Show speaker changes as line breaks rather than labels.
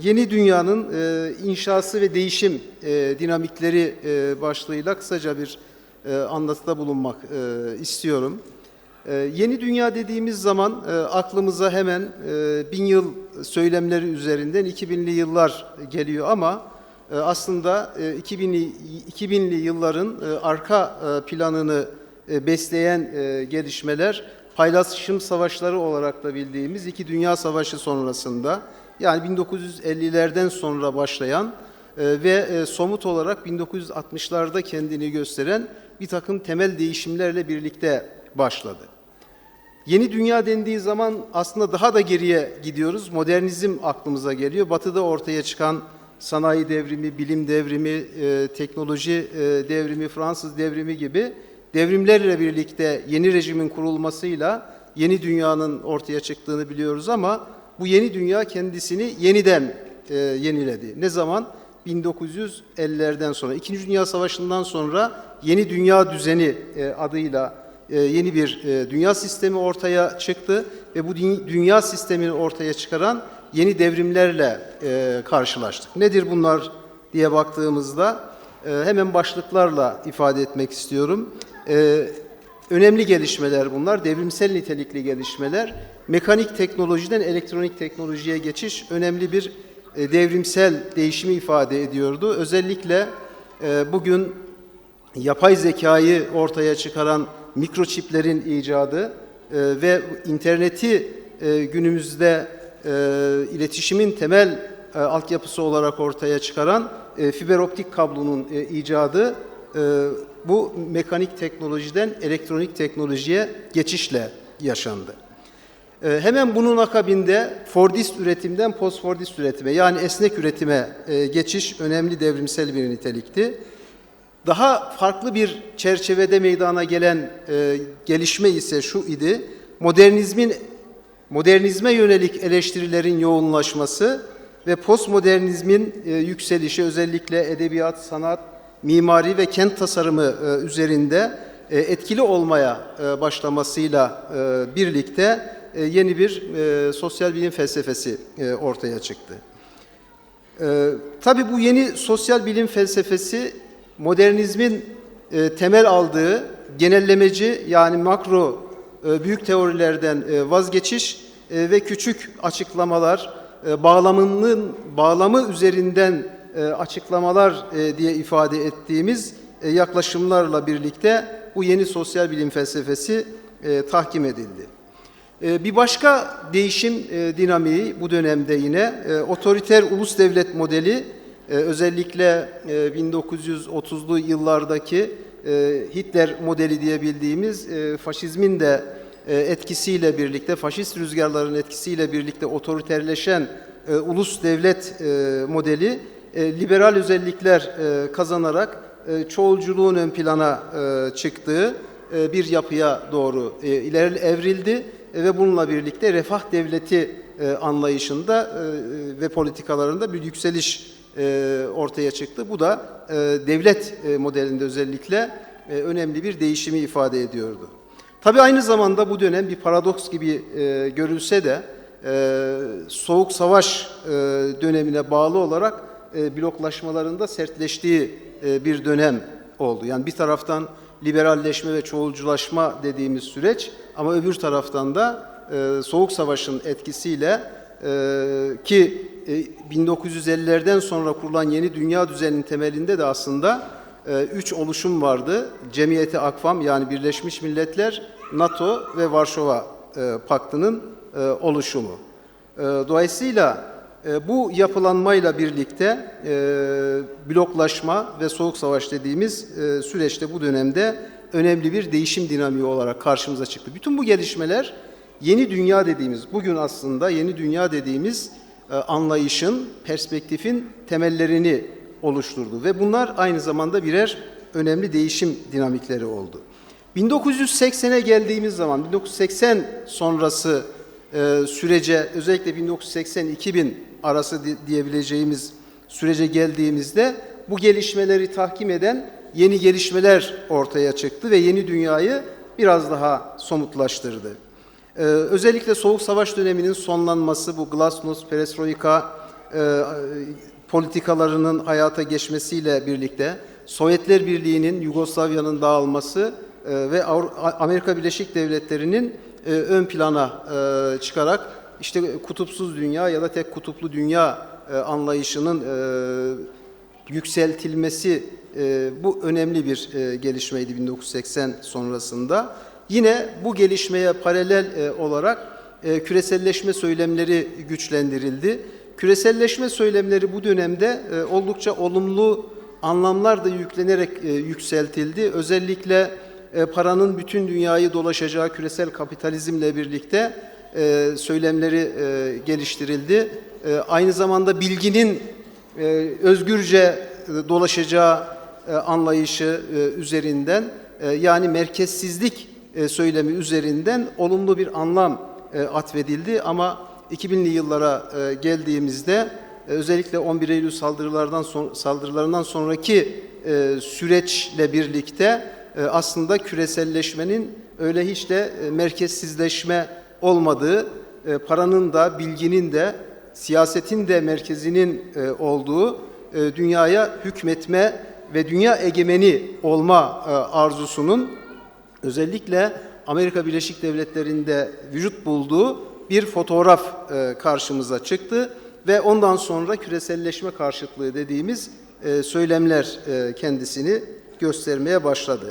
Yeni dünyanın e, inşası ve değişim e, dinamikleri e, başlığıyla kısaca bir e, anlatıda bulunmak e, istiyorum. E, yeni dünya dediğimiz zaman e, aklımıza hemen e, bin yıl söylemleri üzerinden 2000'li yıllar geliyor ama e, aslında e, 2000'li 2000'li yılların e, arka e, planını e, besleyen e, gelişmeler paylaşım savaşları olarak da bildiğimiz iki dünya savaşı sonrasında yani 1950'lerden sonra başlayan e, ve e, somut olarak 1960'larda kendini gösteren bir takım temel değişimlerle birlikte başladı. Yeni dünya dendiği zaman aslında daha da geriye gidiyoruz. Modernizm aklımıza geliyor. Batı'da ortaya çıkan sanayi devrimi, bilim devrimi, e, teknoloji devrimi, Fransız devrimi gibi devrimlerle birlikte yeni rejimin kurulmasıyla yeni dünyanın ortaya çıktığını biliyoruz ama bu yeni dünya kendisini yeniden e, yeniledi. Ne zaman? 1950'lerden sonra, İkinci Dünya Savaşı'ndan sonra yeni dünya düzeni e, adıyla e, yeni bir e, dünya sistemi ortaya çıktı ve bu dü- dünya sistemini ortaya çıkaran yeni devrimlerle e, karşılaştık. Nedir bunlar diye baktığımızda e, hemen başlıklarla ifade etmek istiyorum. E, Önemli gelişmeler bunlar, devrimsel nitelikli gelişmeler. Mekanik teknolojiden elektronik teknolojiye geçiş önemli bir e, devrimsel değişimi ifade ediyordu. Özellikle e, bugün yapay zekayı ortaya çıkaran mikroçiplerin icadı e, ve interneti günümüzde iletişimin temel altyapısı olarak ortaya çıkaran fiber optik kablonun icadı e, bu mekanik teknolojiden elektronik teknolojiye geçişle yaşandı. E, Hemen bunun akabinde Fordist üretimden post-Fordist üretime yani esnek üretime e, geçiş önemli devrimsel bir nitelikti. Daha farklı bir çerçevede meydana gelen e, gelişme ise şu idi. Modernizmin modernizme yönelik eleştirilerin yoğunlaşması ve postmodernizmin e, yükselişi özellikle edebiyat, sanat, mimari ve kent tasarımı e, üzerinde e, etkili olmaya e, başlamasıyla birlikte yeni bir sosyal bilim felsefesi ortaya çıktı. Tabii bu yeni sosyal bilim felsefesi modernizmin temel aldığı genellemeci yani makro büyük teorilerden vazgeçiş ve küçük açıklamalar bağlamının bağlamı üzerinden e, açıklamalar e, diye ifade ettiğimiz e, yaklaşımlarla birlikte bu yeni sosyal bilim felsefesi tahkim edildi. Bir başka değişim dinamiği bu dönemde yine otoriter ulus devlet modeli özellikle e, 1930'lu yıllardaki Hitler modeli diye bildiğimiz faşizmin de etkisiyle birlikte faşist rüzgarların etkisiyle birlikte otoriterleşen ulus devlet modeli e, liberal özellikler e, kazanarak e, çoğulculuğun ön plana çıktığı bir yapıya doğru e, evrildi ve bununla birlikte refah devleti anlayışında ve politikalarında bir yükseliş ortaya çıktı. Bu da devlet modelinde özellikle önemli bir değişimi ifade ediyordu. Tabii aynı zamanda bu dönem bir paradoks gibi görülse de Soğuk Savaş dönemine bağlı olarak e, bloklaşmalarında sertleştiği e, bir dönem oldu. Yani bir taraftan liberalleşme ve çoğulculaşma dediğimiz süreç ama öbür taraftan da e, Soğuk Savaş'ın etkisiyle ki e, 1950'lerden sonra kurulan yeni dünya düzeninin temelinde de aslında üç oluşum vardı. Cemiyeti Akvam yani Birleşmiş Milletler, NATO ve Varşova Paktı'nın oluşumu. E, dolayısıyla bu yapılanmayla birlikte e, bloklaşma ve soğuk savaş dediğimiz e, süreçte bu dönemde önemli bir değişim dinamiği olarak karşımıza çıktı. Bütün bu gelişmeler yeni dünya dediğimiz, bugün aslında yeni dünya dediğimiz e, anlayışın, perspektifin temellerini oluşturdu ve bunlar aynı zamanda birer önemli değişim dinamikleri oldu. 1980'e geldiğimiz zaman, 1980 sonrası e, sürece, özellikle 1980-2000 arası di- diyebileceğimiz sürece geldiğimizde bu gelişmeleri tahkim eden yeni gelişmeler ortaya çıktı ve yeni dünyayı biraz daha somutlaştırdı. Ee, özellikle Soğuk Savaş döneminin sonlanması, bu Glasnost, Perestroika, e, politikalarının hayata geçmesiyle birlikte Sovyetler Birliği'nin Yugoslavya'nın dağılması e, ve Amerika Birleşik Devletleri'nin e, ön plana e, çıkarak işte kutupsuz dünya ya da tek kutuplu dünya e, anlayışının e, yükseltilmesi e, bu önemli bir e, gelişmeydi 1980 sonrasında. Yine bu gelişmeye paralel e, olarak e, küreselleşme söylemleri güçlendirildi. Küreselleşme söylemleri bu dönemde e, oldukça olumlu anlamlar da yüklenerek e, yükseltildi. Özellikle e, paranın bütün dünyayı dolaşacağı küresel kapitalizmle birlikte e, söylemleri e, geliştirildi. E, aynı zamanda bilginin e, özgürce e, dolaşacağı e, anlayışı e, üzerinden e, yani merkezsizlik e, söylemi üzerinden olumlu bir anlam e, atfedildi ama 2000'li yıllara e, geldiğimizde e, özellikle 11 Eylül saldırılardan son, saldırılarından sonraki e, süreçle birlikte e, aslında küreselleşmenin öyle hiç de e, merkezsizleşme olmadığı, e, paranın da bilginin de siyasetin de merkezinin e, olduğu e, dünyaya hükmetme ve dünya egemeni olma e, arzusunun özellikle Amerika Birleşik Devletleri'nde vücut bulduğu bir fotoğraf e, karşımıza çıktı ve ondan sonra küreselleşme karşıtlığı dediğimiz e, söylemler e, kendisini göstermeye başladı.